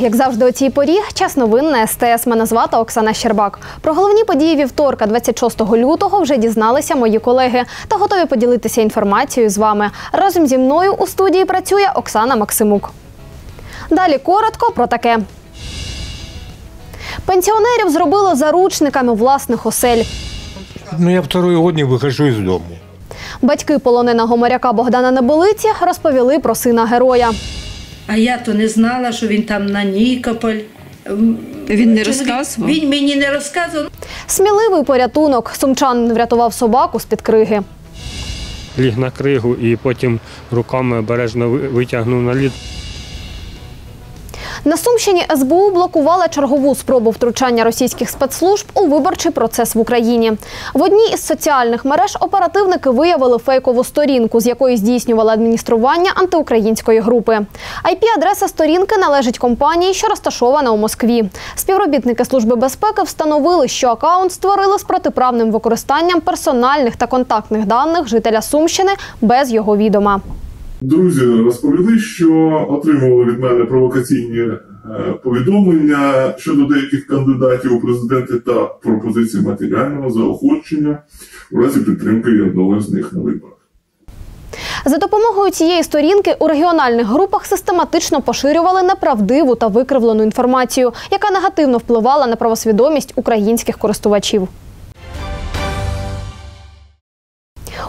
Як завжди, у цій порі час новин на СТС. Мене звати Оксана Щербак. Про головні події вівторка, 26 лютого, вже дізналися мої колеги та готові поділитися інформацією з вами. Разом зі мною у студії працює Оксана Максимук. Далі коротко про таке. Пенсіонерів зробили заручниками власних осель. Ну, я второй год не выхожу дому. Батьки полоненого моряка Богдана Небелиці розповіли про сина героя. А я то не знала, що він там на Нікополь. Він не розказував? Він мені не розказував. Сміливий порятунок. Сумчан врятував собаку з-під криги. ліг на кригу і потім руками обережно витягнув на лід. На Сумщині СБУ блокувала чергову спробу втручання російських спецслужб у виборчий процес в Україні. В одній із соціальних мереж оперативники виявили фейкову сторінку, з якої здійснювали адміністрування антиукраїнської групи. IP-адреса сторінки належить компанії, що розташована у Москві. Співробітники служби безпеки встановили, що акаунт створили з протиправним використанням персональних та контактних даних жителя Сумщини без його відома. Друзі розповіли, що отримували від мене провокаційні е, повідомлення щодо деяких кандидатів у президенти та пропозиції матеріального заохочення у разі підтримки одного з них на виборах. За допомогою цієї сторінки у регіональних групах систематично поширювали неправдиву та викривлену інформацію, яка негативно впливала на правосвідомість українських користувачів.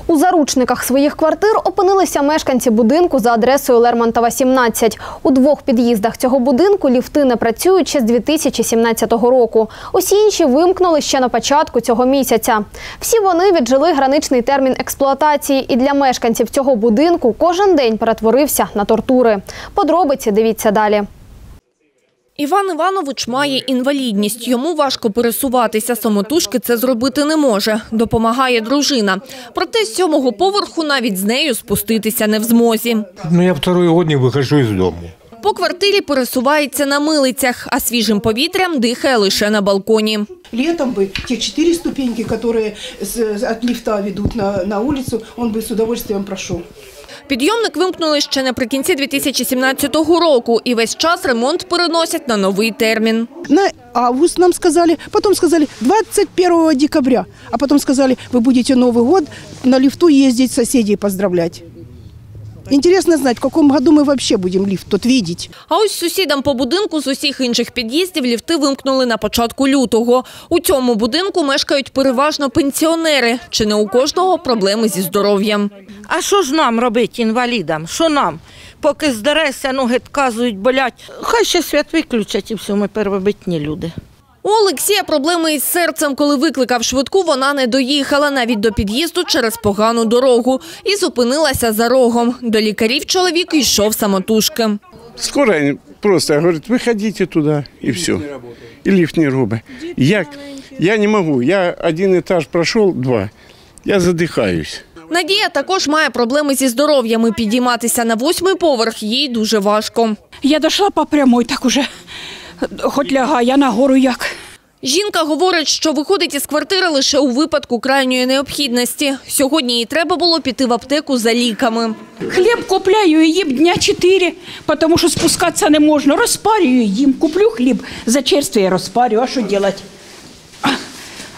У заручниках своїх квартир опинилися мешканці будинку за адресою Лермонтова, 17. У двох під'їздах цього будинку ліфти не працюють ще з 2017 року. Усі інші вимкнули ще на початку цього місяця. Всі вони віджили граничний термін експлуатації, і для мешканців цього будинку кожен день перетворився на тортури. Подробиці дивіться далі. Іван Іванович має інвалідність. Йому важко пересуватися. Самотужки це зробити не може. Допомагає дружина. Проте з сьомого поверху навіть з нею спуститися не в змозі. Ну, я второй год не выхожу из дому. По квартирі пересувається на милицях, а свіжим повітрям дихає лише на балконі. Летом бы те четыре ступеньки, которые с- от лифта ведут на, на улицу, он бы с удовольствием прошел. Підйомник вимкнули ще наприкінці 2017 року, і весь час ремонт переносять на новий термін. На август нам сказали, потом сказали 21 декабря, а потом сказали, ви будете Новий год на ліфту їздити, сусідів поздравлять. Интересно знать, в каком году мы вообще будем лифт тут видеть. А ось сусідам по будинку з усіх інших під'їздів ліфти вимкнули на початку лютого. У цьому будинку мешкають переважно пенсіонери. Чи не у кожного проблеми зі здоров'ям? А що ж нам робити, інвалідам? Що нам? Поки здарешся, ноги відказують, болять. Хай ще свят виключать і все, ми первобитні люди. У Олексія проблеми із серцем. Коли викликав швидку, вона не доїхала навіть до під'їзду через погану дорогу і зупинилася за рогом. До лікарів чоловік йшов самотужки. Скоро просто говорит, выходите туда и все. И лифт не робить. Як? Я не могу. Я один этаж прошел, два. Я задыхаюсь. Надія також має проблеми зі здоров'ям. і Підійматися на восьмий поверх їй дуже важко. Я дошла по прямой, так уже хоч лягай, я на гору як. Жінка говорить, що виходить із квартири лише у випадку крайньої необхідності. Сьогодні їй треба було піти в аптеку за ліками. Хліб купляю і їм дня чотири, тому що спускатися не можна. Розпарюю їм, куплю хліб, за черстві я розпарю, а що робити?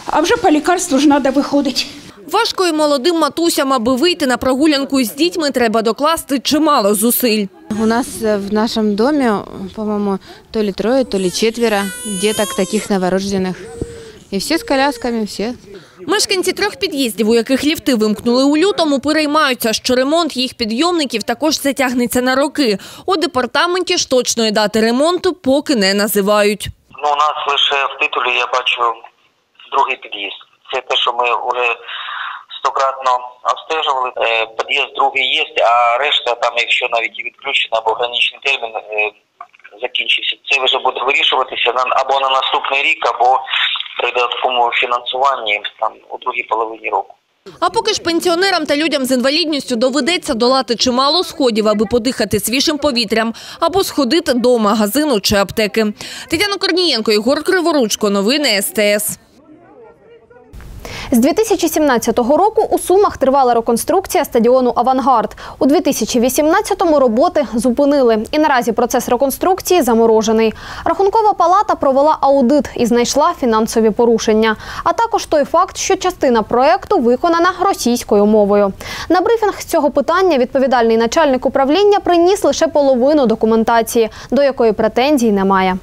А вже по лікарству ж треба виходити. Важко і молодим матусям, аби вийти на прогулянку з дітьми, треба докласти чимало зусиль. У нас э, в нашем доме, по-моему, то ли трое, то ли четверо деток таких новорожденных. И все с колясками, все. Мешканці трьох під'їздів, у яких ліфти вимкнули у лютому, переймаються, що ремонт їх підйомників також затягнеться на роки. У департаменті ж точної дати ремонту поки не називають. Ну, у нас лише в титулі я бачу другий під'їзд. Це те, що ми вже стократно обстежували. Е, Під'їзд другий є, а решта, там, якщо навіть і відключено або граничний термін е, закінчився, це вже буде вирішуватися на- або на наступний рік, або при додатковому фінансуванні там у другій половині року. А поки ж пенсіонерам та людям з інвалідністю доведеться долати чимало сходів, аби подихати свіжим повітрям або сходити до магазину чи аптеки. Тетяна Корнієнко, Ігор Криворучко. Новини СТС. З 2017 року у Сумах тривала реконструкція стадіону Авангард. У 2018-му роботи зупинили. І наразі процес реконструкції заморожений. Рахункова палата провела аудит і знайшла фінансові порушення. А також той факт, що частина проекту виконана російською мовою. На брифінг з цього питання відповідальний начальник управління приніс лише половину документації, до якої претензій немає.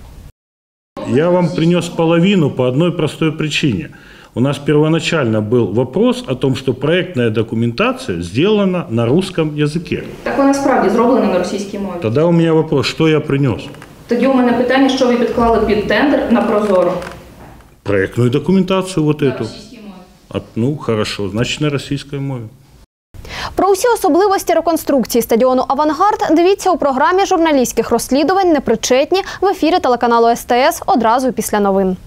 Я вам принес половину по одной простой причине. У нас первоначально был вопрос о том, что проектная документация сделана на русском языке. Так вона справді зроблена на російській мові. Тогда у меня вопрос, что я принес? Тоді у мене питання, що ви підклали під тендер на Прозоро. Проектную документацию вот эту. А, ну, хорошо, значит, на российской мове. Про усі особливості реконструкції стадіону Авангард дивіться у програмі журналістських розслідувань непричетні в ефірі телеканалу СТС одразу після новин.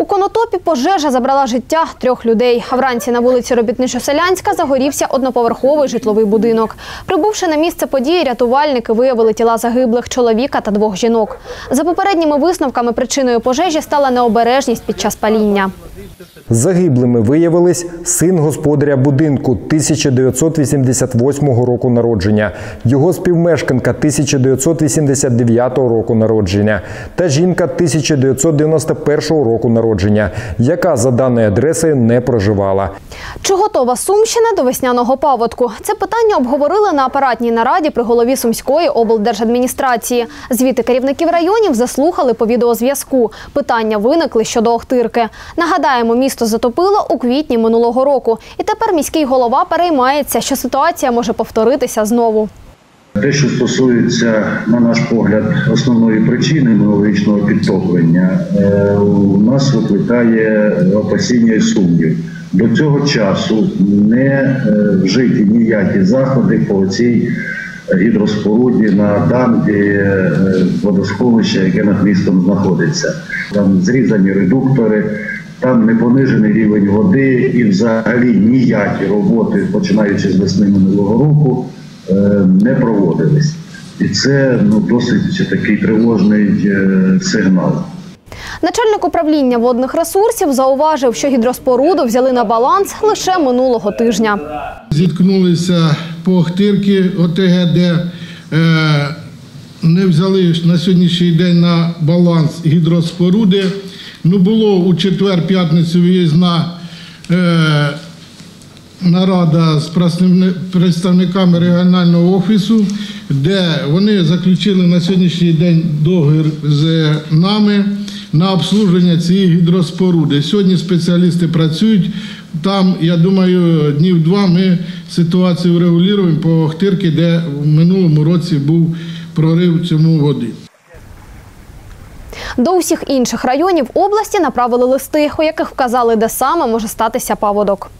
У Конотопі пожежа забрала життя трьох людей. Вранці на вулиці Робітничо-Селянська загорівся одноповерховий житловий будинок. Прибувши на місце події, рятувальники виявили тіла загиблих чоловіка та двох жінок. За попередніми висновками, причиною пожежі стала необережність під час паління. Загиблими виявились син господаря будинку 1988 року народження, його співмешканка 1989 року народження та жінка 1991 року народження, яка за даною адресою не проживала. Чи готова Сумщина до весняного паводку? Це питання обговорили на апаратній нараді при голові Сумської облдержадміністрації. Звіти керівників районів заслухали по відеозв'язку. Питання виникли щодо Охтирки. Нагадаємо, місто затопило у квітні минулого року. І тепер міський голова переймається, що ситуація може повторитися знову. Те, що стосується, на наш погляд, основної причини минулорічного підтоплення, е, у нас викликає опасіння і сумнів. До цього часу не е, вжиті ніякі заходи по цій гідроспоруді на дамбі е, водосховища, яке над містом знаходиться. Там зрізані редуктори, там не понижений рівень води і взагалі ніякі роботи, починаючи з весни минулого року, е, не проводились. І це ну, досить такий тривожний е, сигнал. Начальник управління водних ресурсів зауважив, що гідроспоруду взяли на баланс лише минулого тижня. Зіткнулися по Охтирки ОТГ, де е, не взяли на сьогоднішній день на баланс гідроспоруди. Ну, було у четвер-п'ятницю виїзна е, нарада з представниками регіонального офісу, де вони заключили на сьогоднішній день договір з нами на обслуження цієї гідроспоруди. Сьогодні спеціалісти працюють. Там, я думаю, днів два ми ситуацію врегулюємо по Охтирки, де в минулому році був прорив цьому води. До усіх інших районів області направили листи, у яких вказали, де саме може статися паводок.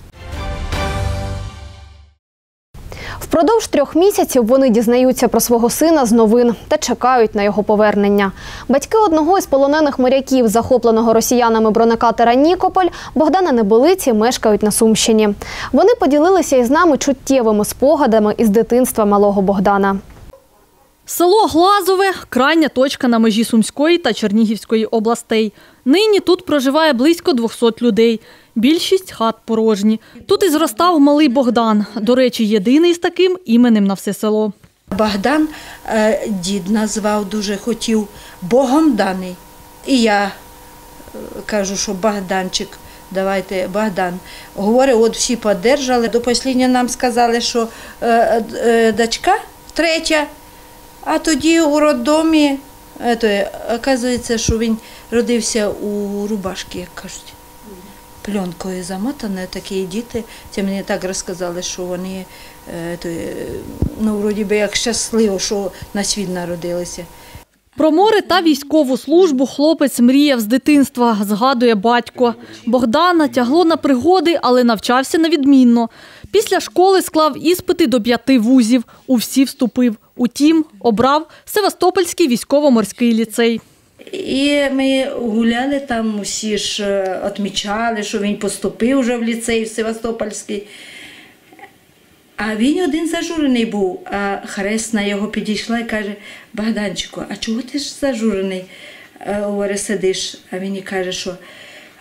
Впродовж трьох місяців вони дізнаються про свого сина з новин та чекають на його повернення. Батьки одного із полонених моряків, захопленого росіянами бронекатера Нікополь, Богдана Небелиці, мешкають на Сумщині. Вони поділилися із нами чуттєвими спогадами із дитинства малого Богдана. Село Глазове крайня точка на межі Сумської та Чернігівської областей. Нині тут проживає близько 200 людей. Більшість хат порожні. Тут і зростав малий Богдан. До речі, єдиний з таким іменем на все село. Богдан е, дід назвав, дуже хотів Богом даний. І я е, кажу, що Богданчик, давайте Богдан. Говорю, от всі подержали. До послідня нам сказали, що е, дочка третя, а тоді у роддомі, е, то, оказується, що він родився у рубашки, як кажуть. Пленкою замотане, такі діти. Це мені так розказали, що вони е, то, ну, вроді би як щасливо, що на світ народилися. Про море та військову службу хлопець мріяв з дитинства, згадує батько. Богдана тягло на пригоди, але навчався невідмінно. Після школи склав іспити до п'яти вузів. У всі вступив. Утім, обрав Севастопольський військово-морський ліцей. І ми гуляли там, усі ж е, відмічали, що він поступив вже в ліцей в Севастопольський. А він один зажурений був, а хресна його підійшла і каже: Богданчику, а чого ти ж зажурений? говори, сидиш, а він і каже, що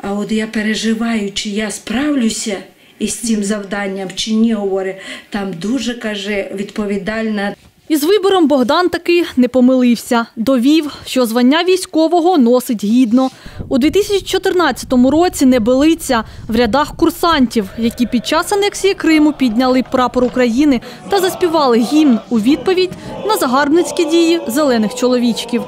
а от я переживаю, чи я справлюся із цим завданням, чи ні, говорить, там дуже каже відповідальна Із вибором Богдан таки не помилився. Довів, що звання військового носить гідно. У 2014 році не билиться в рядах курсантів, які під час анексії Криму підняли прапор України та заспівали гімн у відповідь на загарбницькі дії зелених чоловічків.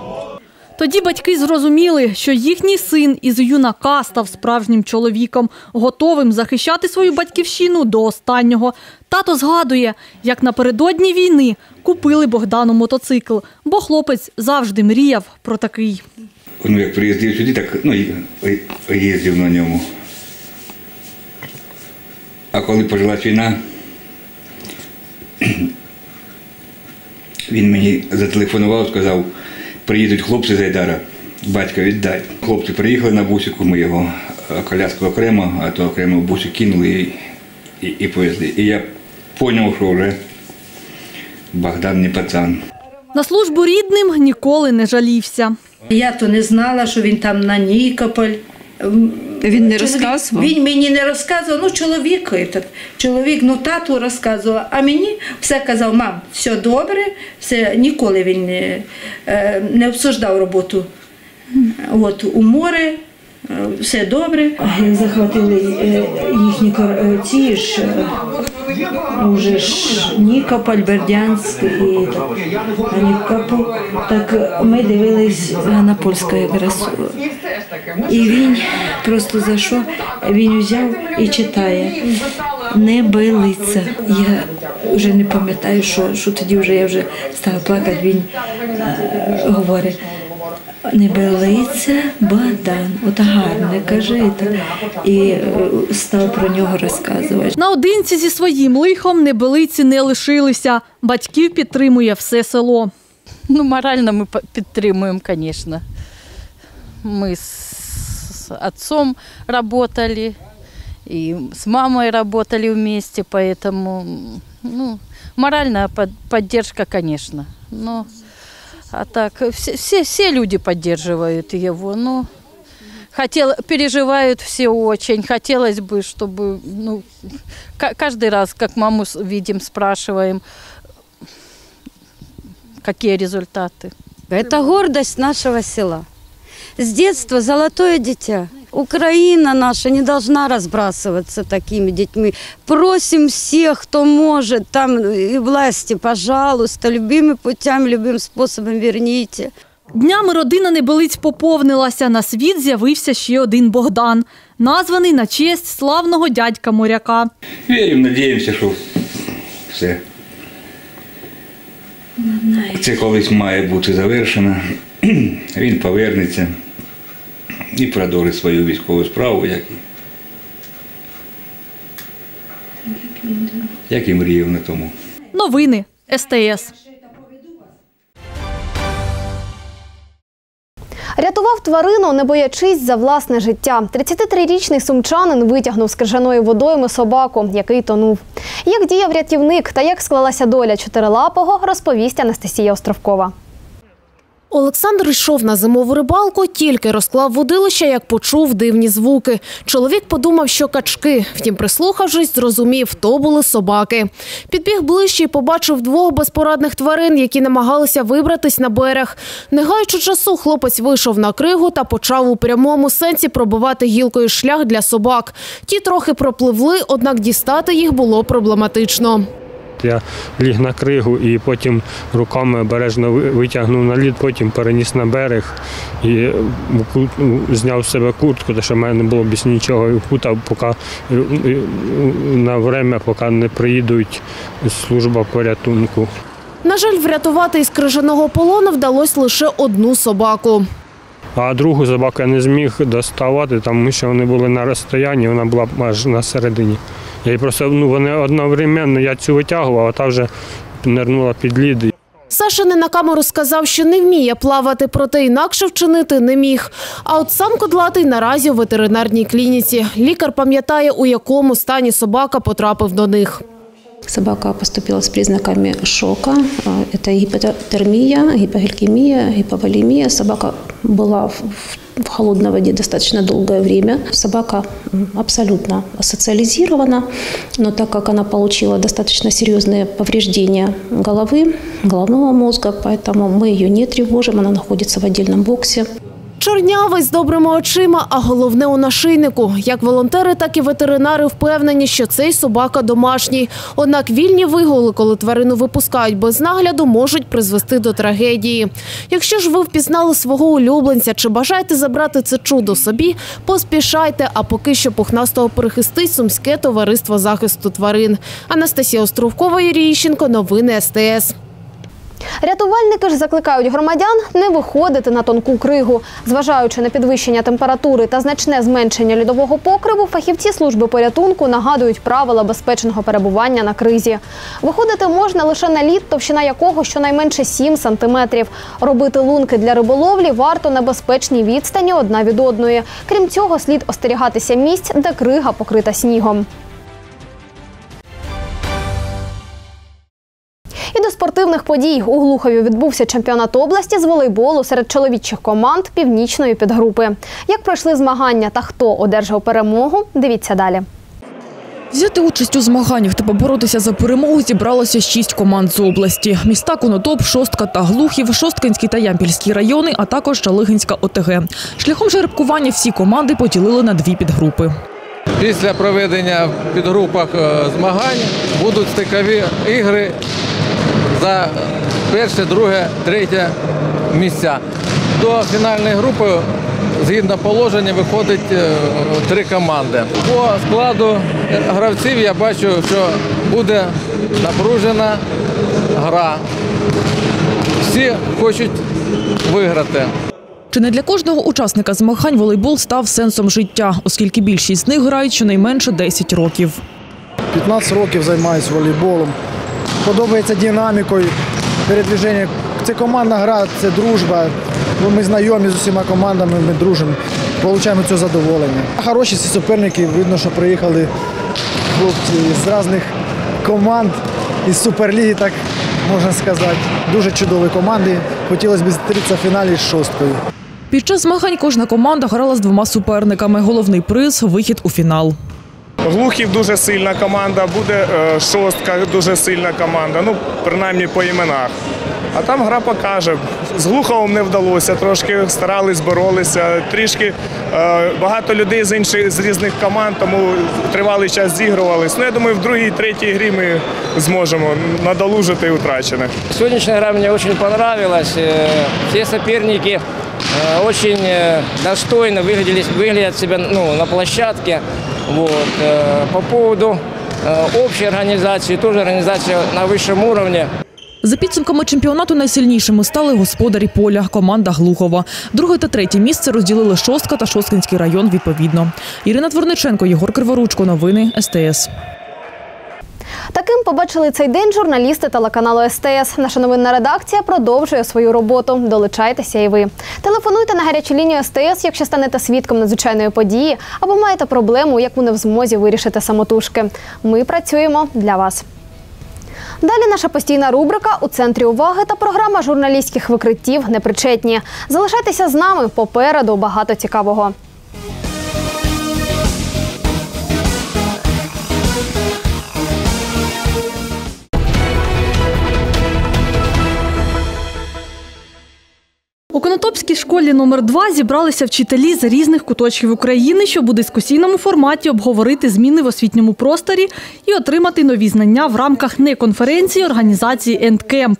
Тоді батьки зрозуміли, що їхній син із юнака став справжнім чоловіком, готовим захищати свою батьківщину до останнього. Тато згадує, як напередодні війни купили Богдану мотоцикл, бо хлопець завжди мріяв про такий. Ну, як приїздив сюди, так ну, їздив на ньому. А коли почалась війна, він мені зателефонував, сказав, приїдуть хлопці з Гайдара. батька віддай. Хлопці приїхали на бусику, ми його е, коляску окремо, а то окремо в бусик кинули і, і, і повезли. І я зрозумів, що вже Богдан не пацан. На службу рідним ніколи не жалівся. Я то не знала, що він там на Нікополь. Він не розказував? Він мені не розказував. Ну, чоловік, чоловік, ну тату розказував, а мені все казав, мам, все добре, все, ніколи він не, е, не обсуждав роботу. От, у море, е, все добре. Захватили е, їхні ці ж, уже ж Нікополь, Бердянськ і так, Нікополь. Так ми дивились на польську якраз. І він просто зайшов, він взяв і читає. Не билиться. Я вже не пам'ятаю, що, що тоді вже я вже стала плакати. Він е, говорить. Не билиться Богдан, от гарне каже, і так. і е, став про нього розказувати. Наодинці зі своїм лихом небелиці не лишилися. Батьків підтримує все село. Ну, морально ми підтримуємо, звісно. Ми з отцом работали, и с мамой работали вместе, поэтому ну, моральная под- поддержка, конечно. Но, а так, все, все, все люди поддерживают его. Ну, хотел, переживают все очень. Хотелось бы, чтобы ну, ка- каждый раз, как маму видим, спрашиваем, какие результаты. Это гордость нашего села. С детства золотое дитя. Украина наша не должна разбрасываться такими детьми. Просим всех, кто может, там и власти, пожалуйста, любыми путями, любым способом верните. Днями родина небелиць поповнилася. На світ з'явився ще один Богдан, названий на честь славного дядька моряка. Віримо, надіємося, що все. Це колись має бути завершено. Він повернеться і продовжить свою військову справу, як, і- як і мріяв на тому. Новини СТС. Рятував тварину, не боячись за власне життя. 33-річний сумчанин витягнув з крижаної водойми собаку, який тонув. Як діяв рятівник та як склалася доля чотирилапого, розповість Анастасія Островкова. Олександр йшов на зимову рибалку, тільки розклав водилище, як почув дивні звуки. Чоловік подумав, що качки. Втім, прислухавшись, зрозумів, то були собаки. Підбіг ближче і побачив двох безпорадних тварин, які намагалися вибратись на берег. Не гаючи часу, хлопець вийшов на кригу та почав у прямому сенсі пробивати гілкою шлях для собак. Ті трохи пропливли, однак дістати їх було проблематично. Я ліг на кригу і потім руками обережно витягнув на лід, потім переніс на берег і е, зняв з себе куртку, тому що в мене не було більш нічого, і вкутав, поки е, е, на время, поки не приїдуть служба порятунку. На жаль, врятувати із крижаного полону вдалося лише одну собаку. А другу собаку я не зміг доставати, тому що вони були на розстоянні, вона була аж на середині. Я просто ну, вони одновременно я цю витягував, а та вже нирнула під лід. Саша не на камеру сказав, що не вміє плавати, проте інакше вчинити не міг. А от сам Кодлатий наразі у ветеринарній клініці. Лікар пам'ятає, у якому стані собака потрапив до них. Собака поступила с признаками шока. Э, Это гипотермия, гипогликемия, гиповолемия. Собака была в в холодной воде достаточно долгое время. Собака абсолютно социализирована, но так как она получила достаточно серьезные повреждения головы, головного мозга, поэтому мы ее не тревожим, она находится в отдельном боксе. Чорнявий з добрими очима, а головне у нашийнику. Як волонтери, так і ветеринари впевнені, що цей собака домашній. Однак вільні вигули, коли тварину випускають без нагляду, можуть призвести до трагедії. Якщо ж ви впізнали свого улюбленця чи бажаєте забрати це чудо собі, поспішайте. А поки що пухнастого перехистить Сумське товариство захисту тварин. Анастасія Островкова, Юрій Іщенко, новини СТС. Рятувальники ж закликають громадян не виходити на тонку кригу. Зважаючи на підвищення температури та значне зменшення льодового покриву, фахівці служби порятунку нагадують правила безпечного перебування на кризі. Виходити можна лише на лід, товщина якого щонайменше 7 сантиметрів. Робити лунки для риболовлі варто на безпечній відстані одна від одної. Крім цього, слід остерігатися місць, де крига покрита снігом. Спортивних подій у Глухові відбувся чемпіонат області з волейболу серед чоловічих команд північної підгрупи. Як пройшли змагання та хто одержав перемогу, дивіться далі. Взяти участь у змаганнях та поборотися за перемогу зібралося шість команд з області. Міста Конотоп, Шостка та Глухів, Шосткинський та Ямпільський райони, а також Шалигинська ОТГ. Шляхом жеребкування всі команди поділили на дві підгрупи. Після проведення в підгрупах е, змагань будуть стикові ігри за перше, друге, третє місця. До фінальної групи згідно положення виходить е, три команди. По складу гравців я бачу, що буде напружена гра. Всі хочуть виграти. Чи не для кожного учасника змагань волейбол став сенсом життя, оскільки більшість з них грають щонайменше 10 років. 15 років займаюся волейболом. Подобається динамікою, передвіження. Це командна гра, це дружба. Ми знайомі з усіма командами, ми дружимо, отримуємо це задоволення. Хороші суперники, видно, що приїхали хлопці з різних команд із Суперліги, так можна сказати. Дуже чудові команди. Хотілося б зустрітися в фіналі з шосткою. Під час змагань кожна команда грала з двома суперниками. Головний приз вихід у фінал. Глухів дуже сильна команда, буде е, шостка дуже сильна команда, ну принаймні по іменах. А там гра покаже. З Глуховим не вдалося, трошки старались, боролися. Трішки е, багато людей з інших з різних команд, тому тривалий час зігрувались. Ну я думаю, в другій, третій грі ми зможемо надолужити утрачене. Сегодняшняя игра мне очень понравилась. Э, Все соперники э, очень э, достойно выглядели, выглядят себя ну, на площадке. Вот. э, По поводу э, общей организации, тоже организация на высшем уровне. За підсумками чемпіонату найсильнішими стали господарі поля, команда Глухова. Друге та третє місце розділили Шостка та Шосткинський район відповідно. Ірина Творниченко, Єгор Криворучко. Новини СТС. Таким побачили цей день журналісти телеканалу СТС. Наша новинна редакція продовжує свою роботу. Долучайтеся і ви. Телефонуйте на гарячу лінію СТС, якщо станете свідком надзвичайної події або маєте проблему, яку не в змозі вирішити самотужки. Ми працюємо для вас. Далі наша постійна рубрика у центрі уваги та програма журналістських викриттів непричетні. Залишайтеся з нами попереду багато цікавого. Школі номер 2 зібралися вчителі з різних куточків України, щоб у дискусійному форматі обговорити зміни в освітньому просторі і отримати нові знання в рамках неконференції організації «Ендкемп»,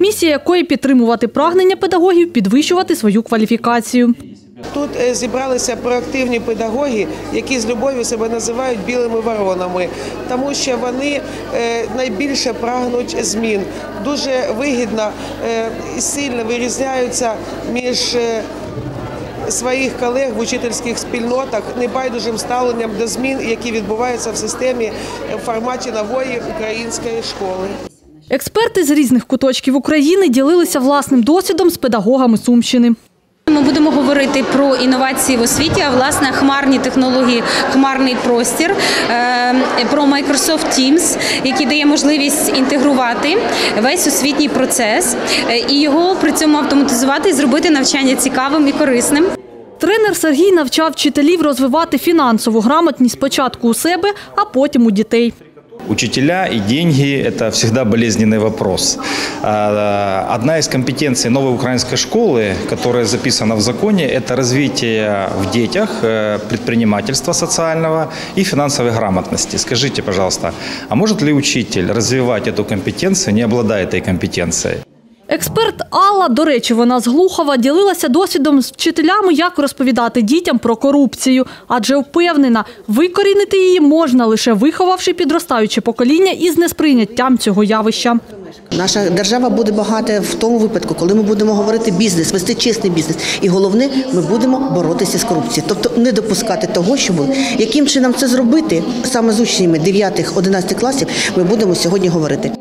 місія якої підтримувати прагнення педагогів підвищувати свою кваліфікацію. Тут е, зібралися проактивні педагоги, які з любов'ю себе називають білими воронами, тому що вони е, найбільше прагнуть змін. Дуже вигідно е, і сильно вирізняються між своїх колег в учительських спільнотах небайдужим ставленням до змін, які відбуваються в системі в форматі нової української школи. Експерти з різних куточків України ділилися власним досвідом з педагогами Сумщини. Ми будемо говорити про інновації в освіті, а власне хмарні технології, хмарний простір, е, про Microsoft Teams, який дає можливість інтегрувати весь освітній процес е, і його при цьому автоматизувати і зробити навчання цікавим і корисним. Тренер Сергій навчав вчителів розвивати фінансову грамотність спочатку у себе, а потім у дітей. Учителя и деньги – это всегда болезненный вопрос. А, Одна из компетенций новой украинской школы, которая записана в законе, это развитие в детях э, предпринимательства социального и финансовой грамотности. Скажите, пожалуйста, а может ли учитель развивать эту компетенцию, не обладая этой компетенцией? Експерт Алла, до речі, вона з Глухова, ділилася досвідом з вчителями, як розповідати дітям про корупцію, адже впевнена, викорінити її можна лише виховавши підростаюче покоління із несприйняттям цього явища. Наша держава буде багата в тому випадку, коли ми будемо говорити бізнес, вести чесний бізнес. І головне, ми будемо боротися з корупцією, тобто не допускати того, що було. Яким чином це зробити саме з учнями 9-11 класів, ми будемо сьогодні говорити.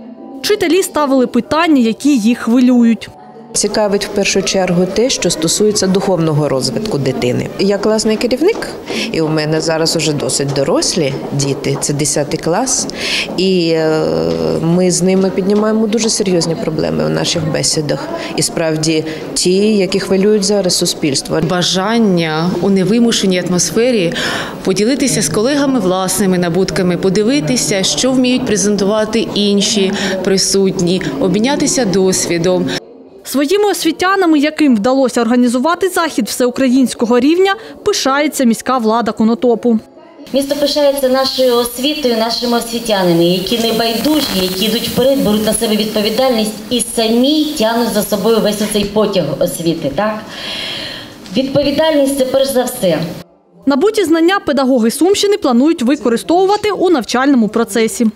Вчителі ставили питання, які їх хвилюють. Цікавить в першу чергу те, що стосується духовного розвитку дитини. Я класний керівник, і у мене зараз уже досить дорослі діти, це 10 клас, і е, ми з ними піднімаємо дуже серйозні проблеми у наших бесідах. І справді ті, які хвилюють зараз суспільство. Бажання у невимушеній атмосфері поділитися з колегами власними набутками, подивитися, що вміють презентувати інші присутні, обмінятися досвідом. Своїми освітянами, яким вдалося організувати захід всеукраїнського рівня, пишається міська влада Конотопу. Місто пишається нашою освітою, нашими освітянами, які не байдужі, які йдуть вперед, беруть на себе відповідальність і самі тягнуть за собою весь оцей потяг освіти. Так? Відповідальність це перш за все. Набуті знання педагоги Сумщини планують використовувати у навчальному процесі.